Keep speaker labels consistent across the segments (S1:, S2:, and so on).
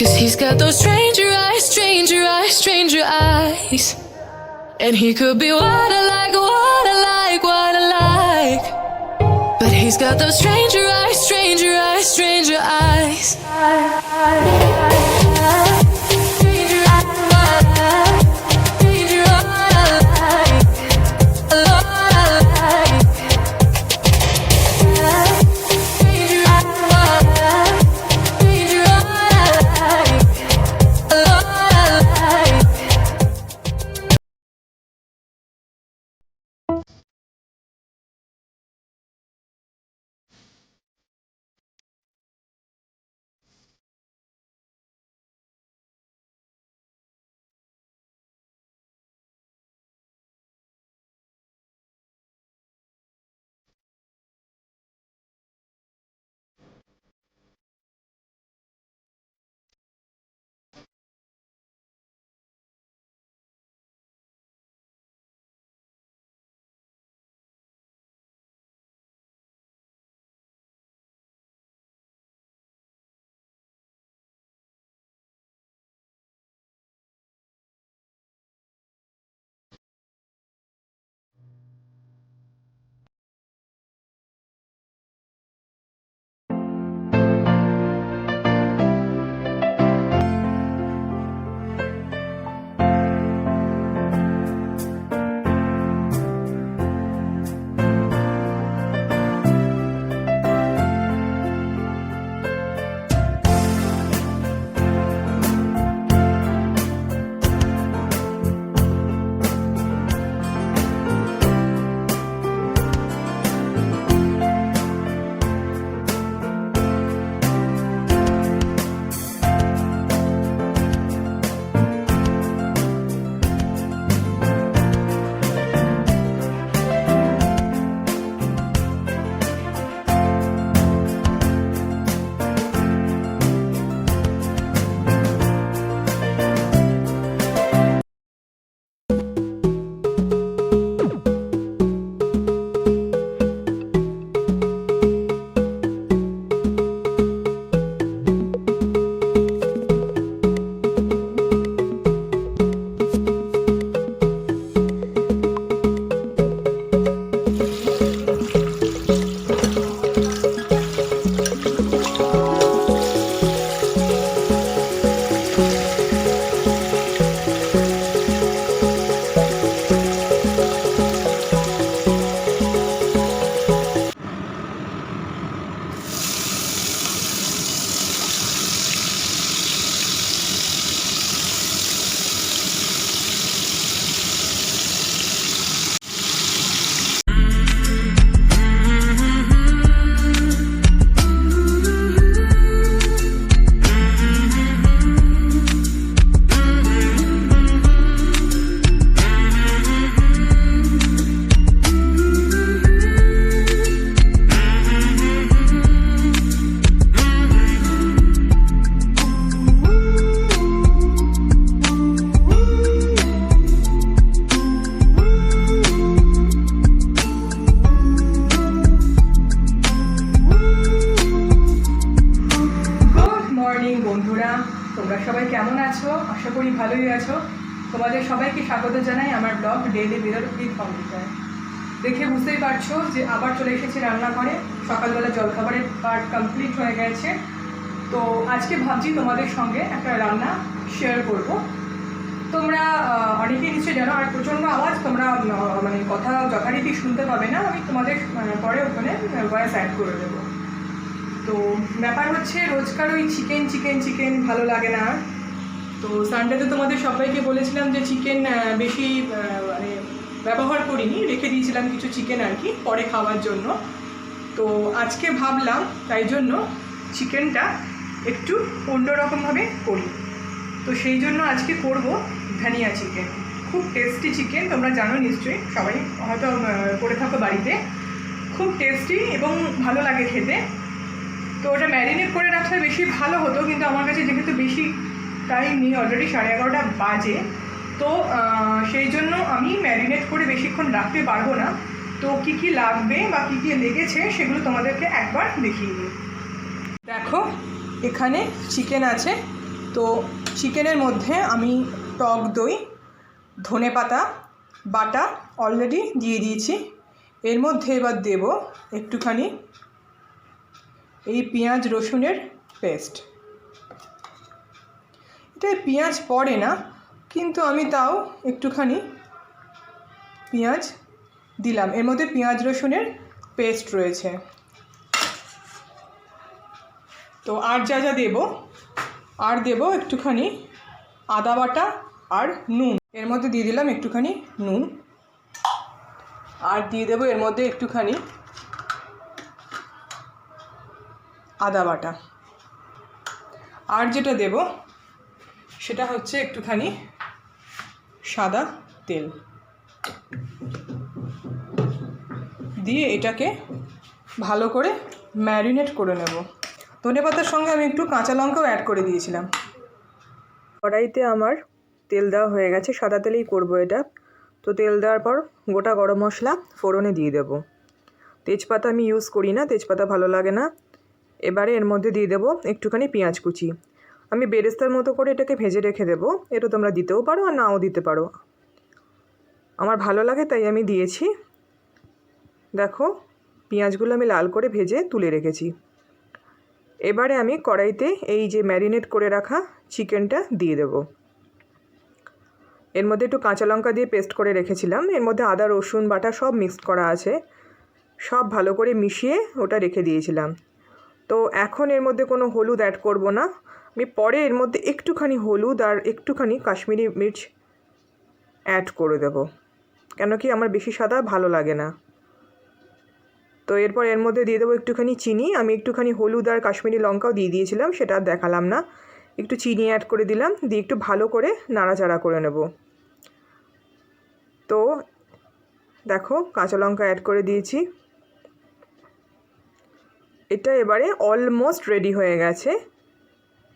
S1: Cause he's got those stranger eyes, stranger eyes, stranger eyes. And he could be what I like, what I like, what I like. But he's got those stranger eyes, stranger eyes, stranger eyes.
S2: সবাইকে স্বাগত জানাই আমার blog daily বিরল with অমৃতায় দেখে বুঝতেই পারছ যে আবার চলে এসেছি রান্নাঘরে। সকালবেলা জলখাবারের পার্ট কমপ্লিট হয়ে গেছে। তো আজকে ভাবছি তোমাদের সঙ্গে একটা রান্না শেয়ার করব। তোমরা আহ, অনেকেই নিশ্চয়ই জানো আর প্রচণ্ড আওয়াজ তোমরা মানে কথা যথারীতি শুনতে পাবে না। আমি তোমাদের পরে ওখানে ভয়েস অ্যাড করে দেবো। তো ব্যাপার হচ্ছে রোজকার ওই চিকেন চিকেন চিকেন ভালো লাগে না। তো সানডেতে তোমাদের সবাইকে বলেছিলাম যে চিকেন বেশি মানে ব্যবহার করিনি, রেখে দিয়েছিলাম কিছু চিকেন আর কি, পরে খাওয়ার জন্য। তো আজকে ভাবলাম, তাই জন্য চিকেনটা একটু অন্যরকমভাবে করি। তো সেই জন্য আজকে করব ধনিয়া চিকেন খুব টেস্টি চিকেন তোমরা জানো নিশ্চয়ই, সবাই হয়তো করে থাকো বাড়িতে। খুব টেস্টি এবং ভালো লাগে খেতে। তো ওটা ম্যারিনেট করে রাখলে বেশি ভালো হতো, কিন্তু আমার কাছে যেহেতু বেশি টাইম নেই অলরেডি সাড়ে এগারোটা বাজে। তো সেই জন্য আমি ম্যারিনেট করে বেশিক্ষণ রাখতে পারব না। তো কি কি লাগবে বা কি কি লেগেছে সেগুলো তোমাদেরকে একবার দেখিয়ে দিই। দেখো, এখানে চিকেন আছে। তো চিকেনের মধ্যে আমি টক দই, ধনে পাতা, বাটা অলরেডি দিয়ে দিয়েছি। এর মধ্যে এবার দেব একটুখানি এই পেঁয়াজ রসুনের পেস্ট এটা পেঁয়াজ পড়ে না, কিন্তু আমি তাও একটুখানি পেঁয়াজ দিলাম। এর মধ্যে পেঁয়াজ রসুনের পেস্ট রয়েছে। তো আর যা যা দেব, আর দেব একটুখানি আদা বাটা আর নুন। এর মধ্যে দিয়ে দিলাম একটুখানি নুন। আর দিয়ে দেবো এর মধ্যে একটুখানি আদা বাটা। আর যেটা দেব সেটা হচ্ছে একটুখানি সাদা তেল। দিয়ে এটাকে ভালো করে ম্যারিনেট করে নেব। ধনে পাতার সঙ্গে আমি একটু কাঁচা লঙ্কাও অ্যাড করে দিয়েছিলাম। কড়াইতে আমার তেল দেওয়া হয়ে গেছে, সাদা তেলেই করব এটা। তো তেল দেওয়ার পর গোটা গরম মশলা ফোড়নে দিয়ে দেবো। তেজপাতা আমি ইউজ করি না, তেজপাতা ভালো লাগে না। এবারে এর মধ্যে দিয়ে দেবো একটুখানি পেঁয়াজ কুচি। আমি বেরেস্তার মতো করে এটাকে ভেজে রেখে দেবো। এটা তোমরা দিতেও পারো আর নাও দিতে পারো। আমার ভালো লাগে তাই আমি দিয়েছি। দেখো, পেঁয়াজগুলো আমি লাল করে ভেজে তুলে রেখেছি। এবারে আমি কড়াইতে এই যে ম্যারিনেট করে রাখা চিকেনটা দিয়ে দেব। এর মধ্যে একটু কাঁচা লঙ্কা দিয়ে পেস্ট করে রেখেছিলাম। এর মধ্যে আদা, রসুন, বাটা সব মিক্সড করা আছে। সব ভালো করে মিশিয়ে ওটা রেখে দিয়েছিলাম। তো এখন এর মধ্যে কোনো হলুদ অ্যাড করব না। আমি পরে এর মধ্যে একটুখানি হলুদ আর একটুখানি কাশ্মীরি মির্চ অ্যাড করে দেব। কেন কি আমার বেশি সাদা ভালো লাগে না। তো এরপর এর মধ্যে দিয়ে দেবো একটুখানি চিনি। আমি একটুখানি হলুদ আর কাশ্মীরি লঙ্কাও দিয়ে দিয়েছিলাম, সেটা আর দেখালাম না। একটু চিনি অ্যাড করে দিলাম, দিয়ে একটু ভালো করে নাড়াচাড়া করে নেব। তো দেখো কাঁচা লঙ্কা অ্যাড করে দিয়েছি। এটা এবারে অলমোস্ট রেডি হয়ে গেছে।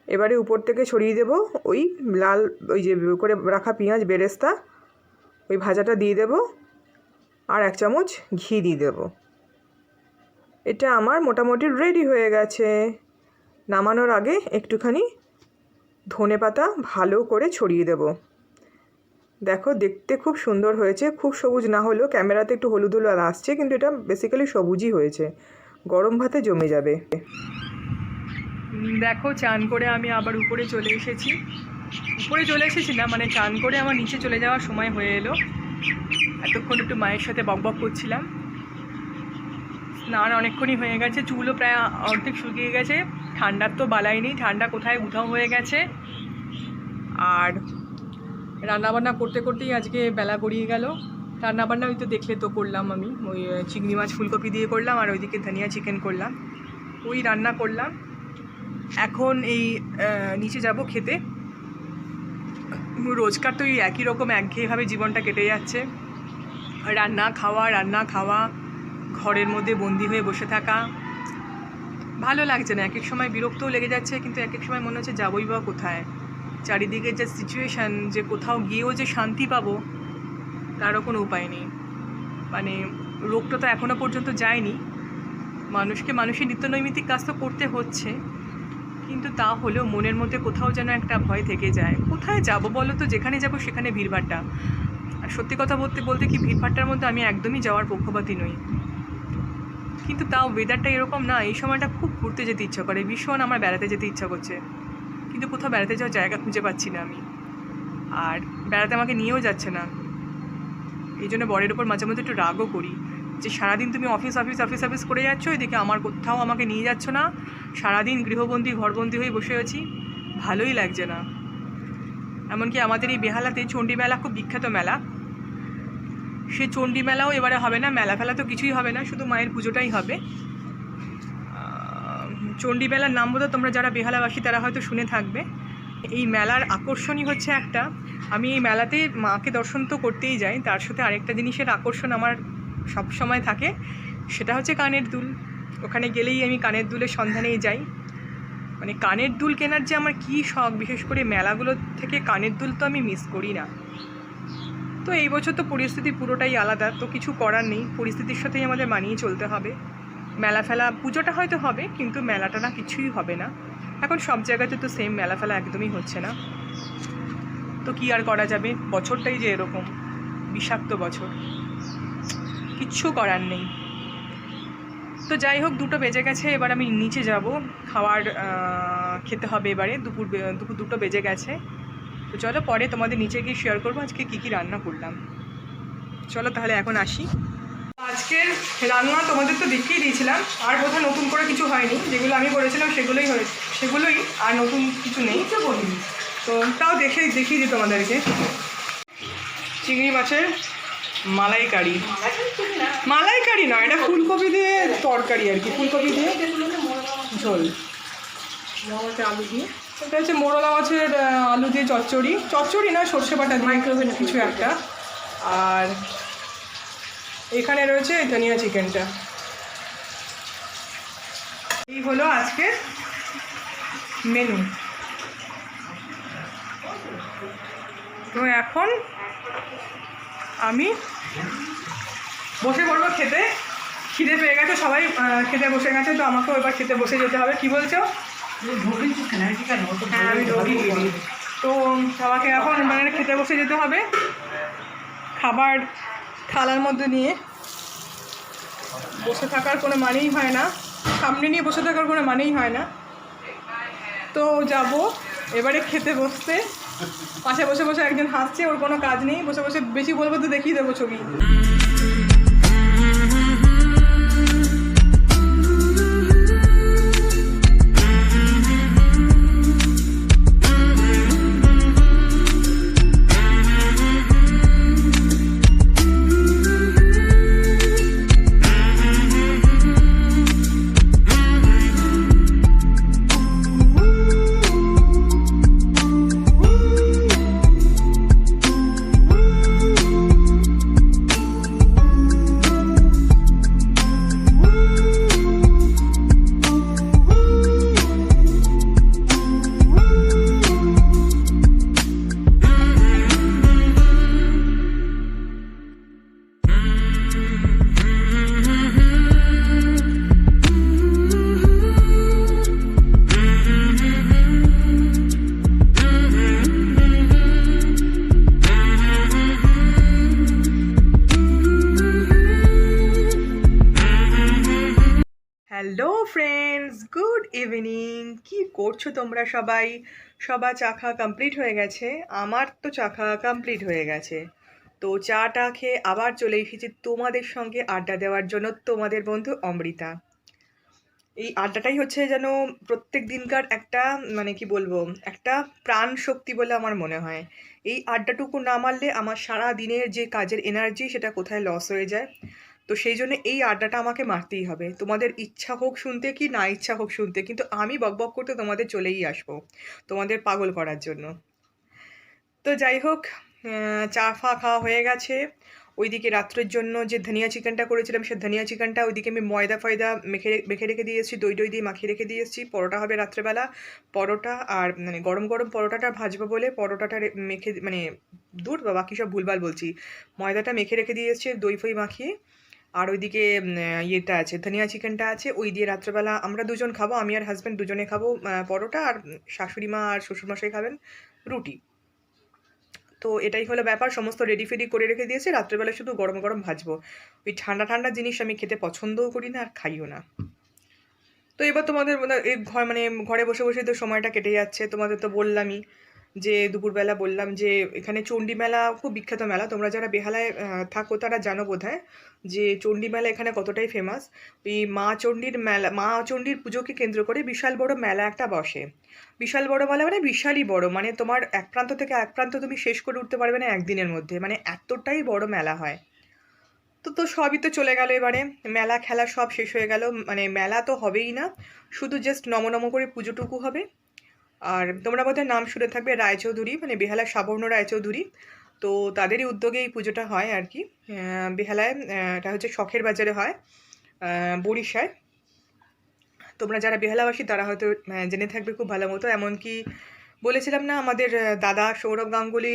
S2: এবারে উপর থেকে ছড়িয়ে দেব ওই লাল, ওই যে করে রাখা পেঁয়াজ বেরেস্তা, ওই ভাজাটা দিয়ে দেব আর এক চামচ ঘি দিয়ে দেবো। এটা আমার মোটামুটি রেডি হয়ে গেছে। নামানোর আগে একটুখানি ধনে পাতা ভালো করে ছড়িয়ে দেব। দেখো দেখতে খুব সুন্দর হয়েছে, খুব সবুজ না হলেও ক্যামেরাতে একটু হলুদ হলুদ আসছে, কিন্তু এটা বেসিক্যালি সবুজই হয়েছে। গরম ভাতে জমে যাবে। দেখো, চান করে আমি আবার উপরে চলে এসেছি। উপরে চলে এসেছি না মানে চান করে আমার নিচে চলে যাওয়ার সময় হয়ে এলো। এতক্ষণ একটু মায়ের সাথে বকবক করছিলাম। স্নান অনেকক্ষণই হয়ে গেছে, চুলও প্রায় অর্ধেক শুকিয়ে গেছে। ঠান্ডার তো বালাই নেই, ঠান্ডা কোথায় উধাও হয়ে গেছে। আর রান্নাবান্না করতে করতেই আজকে বেলা গড়িয়ে গেল। রান্নাবান্না ওই তো দেখলে তো করলাম আমি। ওই চিংড়ি মাছ ফুলকপি দিয়ে করলাম, আর ওইদিকে ধনিয়া চিকেন করলাম। ওই রান্না করলাম। এখন এই নিচে যাব খেতে। রোজকার তো এই একই রকম একঘেয়েভাবে জীবনটা কেটে যাচ্ছে। রান্না খাওয়া রান্না খাওয়া, ঘরের মধ্যে বন্দি হয়ে বসে থাকা। ভালো লাগছে না এক এক সময় বিরক্তও লেগে যাচ্ছে, কিন্তু এক এক সময় মনে হচ্ছে যাবই বা কোথায়। চারিদিকে যে সিচুয়েশান যে কোথাও গিয়েও যে শান্তি পাবো, তারও কোনো উপায় নেই। মানে রোগটা তো এখনও পর্যন্ত যায়নি। মানুষকে মানুষের নিত্যনৈমিত্তিক কাজ তো করতে হচ্ছে। কিন্তু তা হলেও মনের মধ্যে কোথাও যেন একটা ভয় থেকে যায়। কোথায় যাব বলো তো? যেখানে যাব সেখানে ভিড়ভাট্টা আর সত্যি কথা বলতে বলতে কি ভিড়ভাট্টার মধ্যে আমি একদমই যাওয়ার পক্ষপাতী নই। কিন্তু তাও ওয়েদারটা এরকম না, এই সময়টা খুব ঘুরতে যেতে ইচ্ছা করে। ভীষণ আমার বেড়াতে যেতে ইচ্ছা করছে। কিন্তু কোথাও বেড়াতে যাওয়ার জায়গা খুঁজে পাচ্ছি না আমি। আর বেড়াতে আমাকে নিয়েও যাচ্ছে না। এই জন্য বরের ওপর মাঝে মধ্যে একটু রাগও করি। যে সারাদিন তুমি অফিস অফিস অফিস অফিস করে যাচ্ছ, এদিকে আমার কোথাও আমাকে নিয়ে যাচ্ছ না। সারাদিন গৃহবন্দী, ঘরবন্দি হয়ে বসে আছি। ভালোই লাগছে না। এমনকি আমাদের এই বেহালাতে চণ্ডী মেলা খুব বিখ্যাত মেলা। সে চণ্ডী মেলাও এবারে হবে না, মেলা ফেলা তো কিছুই হবে না, শুধু মায়ের পুজোটাই হবে। চণ্ডী মেলার নাম বোধহয় তোমরা যারা বেহালাবাসী, তারা হয়তো শুনে থাকবে। এই মেলার আকর্ষণই হচ্ছে একটা। আমি এই মেলাতে মাকে দর্শন তো করতেই যাই, তার সাথে আরেকটা জিনিসের আকর্ষণ আমার সব সময় থাকে। সেটা হচ্ছে কানের দুল। ওখানে গেলেই আমি কানের দুলের সন্ধানেই যাই। মানে কানের দুল কেনার যে আমার কী শখ, বিশেষ করে মেলাগুলো থেকে কানের দুল তো আমি মিস করি না। তো এই বছর তো পরিস্থিতি পুরোটাই আলাদা, তো কিছু করার নেই। পরিস্থিতির সাথেই আমাদের মানিয়ে চলতে হবে। মেলা ফেলা, পুজোটা হয়তো হবে, কিন্তু মেলাটা না কিছুই হবে না। এখন সব জায়গাতে তো সেম মেলা ফেলা একদমই হচ্ছে না। তো কি আর করা যাবে? বছরটাই যে এরকম। বিষাক্ত বছর। কিচ্ছু করার নেই। তো যাই হোক দুটো বেজে গেছে এবার আমি নিচে যাব। খাওয়ার খেতে হবে এবারে দুপুর দুপুর দুটো বেজে গেছে। তো চলো পরে তোমাদের নিচে গিয়ে শেয়ার করব আজকে কী কী রান্না করলাম। চলো তাহলে এখন আসি। আজকের রান্না তোমাদের তো দেখিয়ে দিয়েছিলাম আর বোধহয় নতুন করে কিছু হয়নি। যেগুলো আমি করেছিলাম সেগুলোই হয়েছে সেগুলোই আর নতুন কিছু নেই। তো বলিনি তো তাও দেখে দেখিয়ে দিই তোমাদেরকে। চিংড়ি মাছের মালাইকারি। মালাইকারি নয় এটা ফুলকপি দিয়ে তরকারি আর কি ফুলকপি দিয়ে ঝোল। আলু দিয়ে এটা হচ্ছে মোরলা মাছের আলু দিয়ে চচ্চড়ি। চচ্চড়ি না সর্ষে বাটা দিয়ে। কিছু একটা। আর এখানে রয়েছে ধনিয়া চিকেনটা। এই হলো আজকে মেনু তো এখন আমি বসে পড়ব খেতে। খিদে পেয়ে গেছে, সবাই খেতে বসে গেছে, তো আমাকেও এবার খেতে বসে যেতে হবে। কি বলছো? হ্যাঁ আমি তো সবাইকে এখন মানে খেতে বসে যেতে হবে। খাবার থালার মধ্যে নিয়ে। বসে থাকার কোনো মানেই হয় না। সামনে নিয়ে বসে থাকার কোনো মানেই হয় না। তো যাব। এবারে খেতে বসতে। পাশে বসে বসে একজন হাসছে, ওর কোনো কাজ নেই। বসে বসে বেশি বলব তো দেখিয়ে দেবো ছবি। করছ তোমরা সবাই, সবার চা খাওয়া কমপ্লিট হয়ে গেছে, আমার তো চা খাওয়া কমপ্লিট হয়ে গেছে। তো চাটা খেয়ে আবার চলে এসেছি তোমাদের সঙ্গে আড্ডা দেওয়ার জন্য তোমাদের বন্ধু অমৃতা। এই আড্ডাটাই হচ্ছে যেন প্রত্যেক দিনকার একটা মানে কি বলব, একটা প্রাণ শক্তি বলে আমার মনে হয়। এই আড্ডাটুকু না মারলে আমার সারা দিনের যে কাজের এনার্জি সেটা কোথায় লস হয়ে যায়? তো সেই জন্য এই আড্ডাটা আমাকে মারতেই হবে। তোমাদের ইচ্ছা হোক শুনতে কি না ইচ্ছা হোক শুনতে, কিন্তু আমি বকবক করতে তোমাদের চলেই আসব, তোমাদের পাগল করার জন্য। তো যাই হোক চা ফা খাওয়া হয়ে গেছে। ওইদিকে রাত্রের জন্য যে ধনিয়া চিকেনটা করেছিলাম, সে ধনিয়া চিকেনটা ওইদিকে আমি ময়দা ফয়দা মেখে মেখে রেখে দিয়ে এসেছি, দই দই দিয়ে মাখিয়ে রেখে দিয়ে এসেছি। পরোটা হবে রাত্রেবেলা। পরোটা আর মানে গরম গরম পরোটাটা ভাজবো বলে পরোটাটা মেখে মানে দূর বা বাকি সব ভুলভাল বলছি। ময়দাটা মেখে রেখে দিয়ে এসেছি, দই ফই মাখিয়ে। আর ওইদিকে ইয়েটা আছে, ধনিয়া চিকেনটা আছে, ওই দিয়ে রাত্রেবেলা আমরা দুজন খাব, আমি আর হাজব্যান্ড দুজনে খাব পরোটা, আর শাশুড়ি মা আর শ্বশুরমশাই খাবেন রুটি। তো এটাই হলো ব্যাপার, সমস্ত রেডি ফেডি করে রেখে দিয়েছে রাত্রেবেলা শুধু গরম গরম ভাজবো। ওই ঠান্ডা ঠান্ডা জিনিস আমি খেতে পছন্দও করি না, আর খাইও না। তো এবার তোমাদের এই ঘর মানে ঘরে বসে বসে তো সময়টা কেটে যাচ্ছে, তোমাদের তো বললামই। যে দুপুরবেলা বললাম যে এখানে চণ্ডী মেলা খুব বিখ্যাত মেলা। তোমরা যারা বেহালায় থাকো তারা জানো বোধহয় যে চণ্ডী মেলা এখানে কতটাই ফেমাস এই মা চণ্ডীর মেলা, মা চণ্ডীর পুজোকে কেন্দ্র করে বিশাল বড় মেলা একটা বসে। বিশাল বড় মেলা মানে বিশালই বড় মানে তোমার এক প্রান্ত থেকে এক প্রান্ত তুমি শেষ করে উঠতে পারবে না একদিনের মধ্যে মানে এতটাই বড় মেলা হয়। তো তো সবই তো চলে গেল এবারে, মেলা খেলা সব শেষ হয়ে গেল মানে মেলা তো হবেই না, শুধু জাস্ট নম নম করে পুজোটুকু হবে। আর তোমরা বোধহয় নাম শুনে থাকবে রায়চৌধুরী মানে বেহালার সাবর্ণ রায়চৌধুরী। তো তাদেরই উদ্যোগে এই পুজোটা হয় আর কি। বেহালায় এটা হচ্ছে শখের বাজারে হয় বরিশায় তোমরা যারা বেহালাবাসী, তারা হয়তো জেনে থাকবে খুব ভালো মতো। এমনকি বলেছিলাম না, আমাদের দাদা সৌরভ গাঙ্গুলি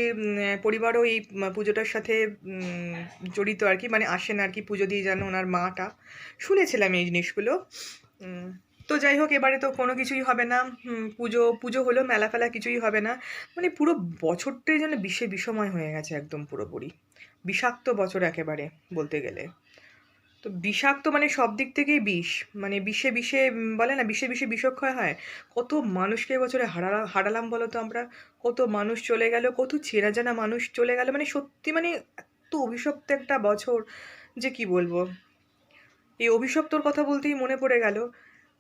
S2: পরিবারও এই পুজোটার সাথে জড়িত আর কি। মানে আসেন আর কি পুজো দিয়ে যান ওনার মাটা। শুনেছিলাম এই জিনিসগুলো। তো যাই হোক এবারে তো কোনো কিছুই হবে না। পুজো পুজো হলো মেলা ফেলা কিছুই হবে না। মানে পুরো বছরটাই যেন বিষে বিষময় হয়ে গেছে একদম পুরোপুরি। বিষাক্ত বছর একেবারে বলতে গেলে। তো বিষাক্ত মানে সব দিক থেকেই বিষ। মানে বিষে বিষে বলে না, বিষে বিষে বিষক্ষয় হয়। কত মানুষকে এবছরে হারালাম হারালাম বলো তো আমরা। কত মানুষ চলে গেল, কত চেনা জানা মানুষ চলে গেল। মানে সত্যি মানে এত অভিশপ্ত একটা বছর। যে কি বলব? এই অভিশপ্তর কথা বলতেই মনে পড়ে গেল।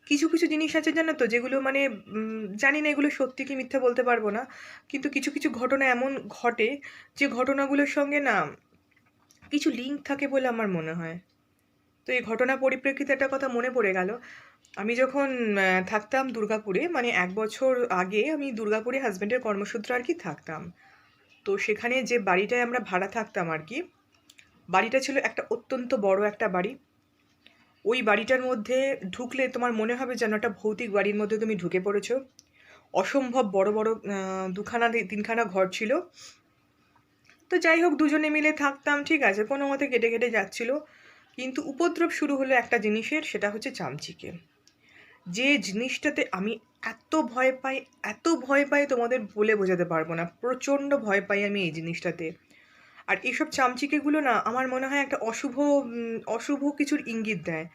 S2: কিছু কিছু জিনিস আছে জানো তো যেগুলো মানে জানি না এগুলো সত্যি কি মিথ্যা বলতে পারব না। কিন্তু কিছু কিছু ঘটনা এমন ঘটে যে ঘটনাগুলোর সঙ্গে না কিছু লিঙ্ক থাকে বলে আমার মনে হয়। তো এই ঘটনা পরিপ্রেক্ষিতে একটা কথা মনে পড়ে গেল। আমি যখন থাকতাম দুর্গাপুরে মানে এক বছর আগে আমি দুর্গাপুরে হাজব্যান্ডের কর্মসূত্রে আর কি থাকতাম। তো সেখানে যে বাড়িটায় আমরা ভাড়া থাকতাম আর কি, বাড়িটা ছিল একটা অত্যন্ত বড় একটা বাড়ি। ওই বাড়িটার মধ্যে ঢুকলে তোমার মনে হবে যেন একটা ভৌতিক বাড়ির মধ্যে তুমি ঢুকে পড়েছো। অসম্ভব বড় বড় দুখানা, তিনখানা ঘর ছিল। তো যাই হোক, দুজনে মিলে থাকতাম, ঠিক আছে, কোনো মতে কেটে কেটে যাচ্ছিল। কিন্তু উপদ্রব শুরু হলো একটা জিনিসের, সেটা হচ্ছে চামচিকে। যে জিনিসটাতে আমি এত ভয় পাই, এত ভয় পাই তোমাদের বলে বোঝাতে পারব না। প্রচণ্ড ভয় পাই আমি এই জিনিসটাতে। আর এইসব চামচিকেগুলো না আমার মনে হয় একটা অশুভ অশুভ কিছুর ইঙ্গিত দেয়।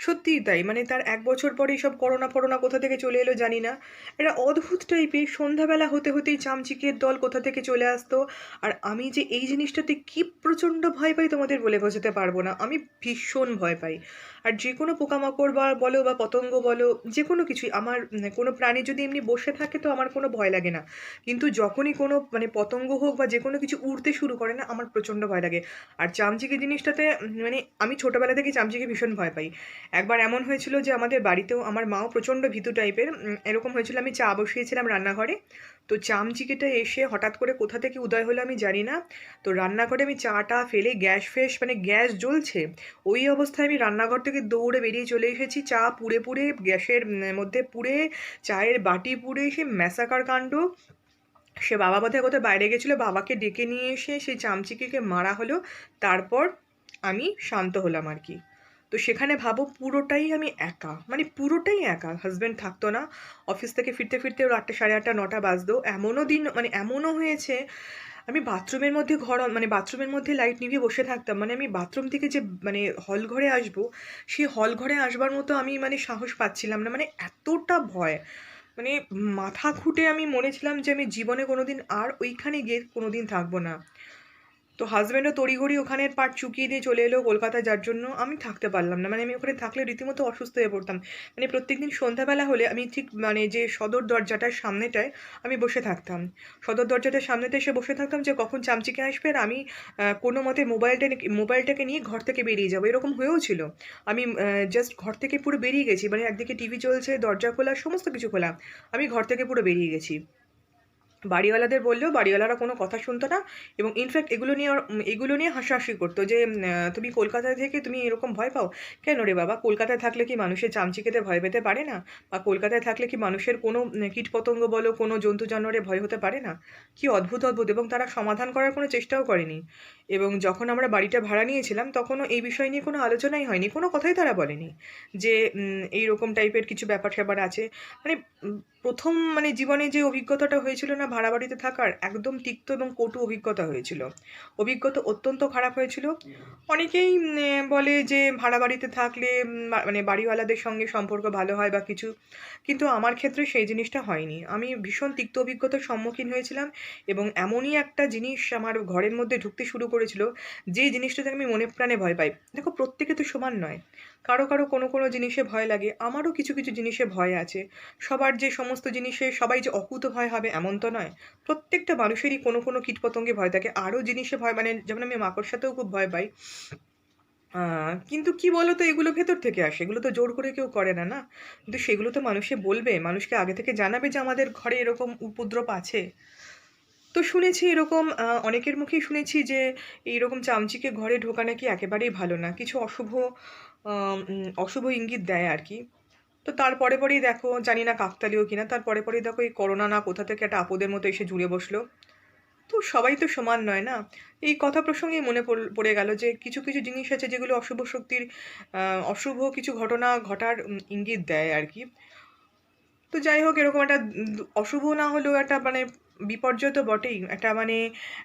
S2: সত্যিই তাই। মানে তার এক বছর পরে সব করোনা ফরোনা কোথা থেকে চলে এলো জানি না। এটা অদ্ভুত টাইপের সন্ধ্যাবেলা হতে হতেই চামচিকের দল কোথা থেকে চলে আসতো। আর আমি যে এই জিনিসটাতে কি প্রচণ্ড ভয় পাই তোমাদের বলে বোঝাতে পারব না। আমি ভীষণ ভয় পাই। আর যে কোনো পোকামাকড় বা বলো বা পতঙ্গ বলো, যে কোনো কিছুই, আমার কোনো প্রাণী যদি এমনি বসে থাকে তো আমার কোনো ভয় লাগে না। কিন্তু যখনই কোনো মানে পতঙ্গ হোক বা যে কোনো কিছু উড়তে শুরু করে না, আমার প্রচণ্ড ভয় লাগে। আর চামচিকে জিনিসটাতে মানে আমি ছোটোবেলা থেকে চামচিকে ভীষণ ভয় পাই। একবার এমন হয়েছিল যে আমাদের বাড়িতেও আমার মাও প্রচণ্ড ভীতু টাইপের এরকম হয়েছিল আমি চা বসিয়েছিলাম রান্নাঘরে। তো চামচিকেটা এসে হঠাৎ করে কোথা থেকে উদয় হলো আমি জানি না। তো রান্নাঘরে আমি চাটা ফেলে গ্যাস ফেস মানে গ্যাস জ্বলছে, ওই অবস্থায় আমি রান্নাঘর থেকে দৌড়ে বেরিয়ে চলে এসেছি। চা পুড়ে পুড়ে গ্যাসের মধ্যে পুড়ে, চায়ের বাটি পুড়ে, সে ম্যাসাকার কাণ্ড। সে বাবা বোধহয় কোথায় বাইরে গেছিল, বাবাকে ডেকে নিয়ে এসে সেই চামচিকিকে মারা হলো। তারপর আমি শান্ত হলাম আর কি। তো সেখানে ভাবো পুরোটাই আমি একা। মানে পুরোটাই একা। হাজব্যান্ড থাকতো না। অফিস থেকে ফিরতে ফিরতে ওর আটটা, সাড়ে আটটা, নটা বাজতো। এমনও দিন মানে এমনও হয়েছে, আমি বাথরুমের মধ্যে ঘর মানে বাথরুমের মধ্যে লাইট নিভিয়ে বসে থাকতাম। মানে আমি বাথরুম থেকে যে মানে হল ঘরে আসব সেই হল ঘরে আসবার মতো আমি মানে সাহস পাচ্ছিলাম না। মানে এতটা ভয়। মানে মাথা খুঁটে আমি মনে ছিলাম যে আমি জীবনে কোনোদিন আর ওইখানে গিয়ে কোনোদিন থাকব না। তো হাজব্যান্ডও তড়িঘড়ি ওখানের পার্ট চুকিয়ে দিয়ে চলে এলো কলকাতায়, যার জন্য আমি থাকতে পারলাম না। মানে আমি ওখানে থাকলে রীতিমতো অসুস্থ হয়ে পড়তাম। মানে প্রত্যেকদিন সন্ধ্যাবেলা হলে আমি ঠিক মানে যে সদর দরজাটার সামনেটায় আমি বসে থাকতাম। সদর দরজাটার সামনেতে এসে বসে থাকতাম যে কখন চামচিকে আসবে আর আমি কোনো মতে মোবাইলটা মোবাইলটাকে নিয়ে ঘর থেকে বেরিয়ে যাব। এরকম হয়েও ছিল। আমি জাস্ট ঘর থেকে পুরো বেরিয়ে গেছি। মানে একদিকে টিভি চলছে, দরজা খোলা, সমস্ত কিছু খোলা। আমি ঘর থেকে পুরো বেরিয়ে গেছি। বাড়িওয়ালাদের বললেও বাড়িওয়ালারা কোনো কথা শুনতো না এবং ইনফ্যাক্ট এগুলো নিয়ে এগুলো নিয়ে হাসাহাসি করতো যে তুমি কলকাতায় থেকে তুমি এরকম ভয় পাও? কেন রে বাবা? কলকাতায় থাকলে কি মানুষের চামচিকেতে ভয় পেতে পারে না? বা কলকাতায় থাকলে কি মানুষের কোনো কীটপতঙ্গ বলো, কোনো জন্তু জানোয়ারে ভয় হতে পারে না? কি অদ্ভুত অদ্ভুত এবং তারা সমাধান করার কোনো চেষ্টাও করেনি। এবং যখন আমরা বাড়িটা ভাড়া নিয়েছিলাম, তখনও এই বিষয় নিয়ে কোনো আলোচনাই হয়নি, কোনো কথাই তারা বলেনি যে এই রকম টাইপের কিছু ব্যাপার স্যাপার আছে। মানে প্রথম মানে জীবনে যে অভিজ্ঞতাটা হয়েছিল না ভাড়া বাড়িতে থাকার, একদম তিক্ত এবং কটু অভিজ্ঞতা হয়েছিল। অভিজ্ঞতা অত্যন্ত খারাপ হয়েছিল। অনেকেই বলে যে ভাড়া বাড়িতে থাকলে মানে বাড়িওয়ালাদের সঙ্গে সম্পর্ক ভালো হয় বা কিছু। কিন্তু আমার ক্ষেত্রে সেই জিনিসটা হয়নি। আমি ভীষণ তিক্ত অভিজ্ঞতার সম্মুখীন হয়েছিলাম এবং এমনই একটা জিনিস আমার ঘরের মধ্যে ঢুকতে শুরু করেছিল, যে জিনিসটাতে আমি মনে প্রাণে ভয় পাই। দেখো, প্রত্যেকে তো সমান নয়। কারও কারও কোনো কোনো জিনিসে ভয় লাগে, আমারও কিছু কিছু জিনিসে ভয় আছে। সবার যে সমস্ত জিনিসে সবাই যে অকুত ভয় হবে এমন তো নয়। প্রত্যেকটা মানুষেরই কোনো কোনো কীটপতঙ্গে ভয় থাকে, আরও জিনিসে ভয় মানে যেমন আমি মাকড়সাতেও খুব ভয় পাই। কিন্তু কি বলো তো এগুলো ভেতর থেকে আসে, এগুলো তো জোর করে কেউ করে না না? কিন্তু সেগুলো তো মানুষে বলবে, মানুষকে আগে থেকে জানাবে যে আমাদের ঘরে এরকম উপদ্রব আছে। তো শুনেছি এরকম অনেকের মুখেই শুনেছি যে এইরকম চামচিকে ঘরে ঢোকা নাকি একেবারেই ভালো না, কিছু অশুভ অশুভ ইঙ্গিত দেয় আর কি। তো তারপরে পরেই দেখো, জানি না কাকতালিও কিনা তারপরে পরেই দেখো এই করোনা না কোথা থেকে একটা আপদের মতো এসে জুড়ে বসল। তো সবাই তো সমান নয় না? এই কথা প্রসঙ্গেই মনে পড়ে গেল যে কিছু কিছু জিনিস আছে যেগুলো অশুভ শক্তির অশুভ কিছু ঘটনা ঘটার ইঙ্গিত দেয় আর কি। তো যাই হোক, এরকম একটা অশুভ না হলেও একটা মানে বিপর্যয় তো বটেই। একটা মানে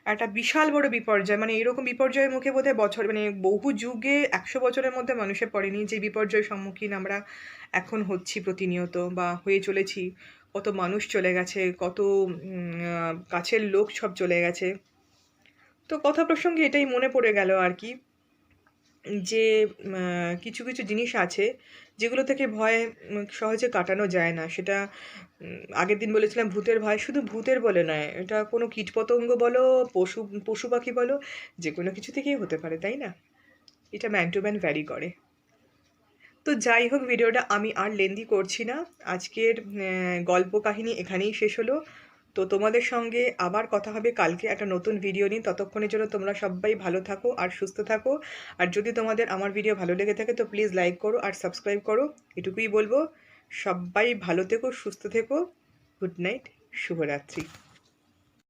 S2: একটা বিশাল বড় বিপর্যয়। মানে এরকম বিপর্যয়ের মুখে বোধহয় বছর মানে বহু যুগে একশো বছরের মধ্যে মানুষের পড়েনি যে বিপর্যয়ের সম্মুখীন আমরা এখন হচ্ছি প্রতিনিয়ত বা হয়ে চলেছি। কত মানুষ চলে গেছে, কত কাছের লোক সব চলে গেছে। তো কথা প্রসঙ্গে এটাই মনে পড়ে গেল আর কি। যে কিছু কিছু জিনিস আছে যেগুলো থেকে ভয় সহজে কাটানো যায় না। সেটা আগের দিন বলেছিলাম ভূতের ভয়। শুধু ভূতের বলে নয়, এটা কোনো কীটপতঙ্গ বলো, পশু পশু পাখি বলো, যে কোনো কিছু থেকেই হতে পারে, তাই না? এটা ম্যান টু ম্যান ভ্যারি করে। তো যাই হোক, ভিডিওটা আমি আর লেন্দি করছি না। আজকের গল্প কাহিনী এখানেই শেষ হলো। তো তোমাদের সঙ্গে আবার কথা হবে কালকে একটা নতুন ভিডিও নিয়ে। ততক্ষণের জন্য তোমরা সবাই ভালো থাকো আর সুস্থ থাকো। আর যদি তোমাদের আমার ভিডিও ভালো লেগে থাকে, তো প্লিজ লাইক করো আর সাবস্ক্রাইব করো। এটুকুই বলব, সবাই ভালো থেকো, সুস্থ থেকো। গুড নাইট শুভরাত্রি।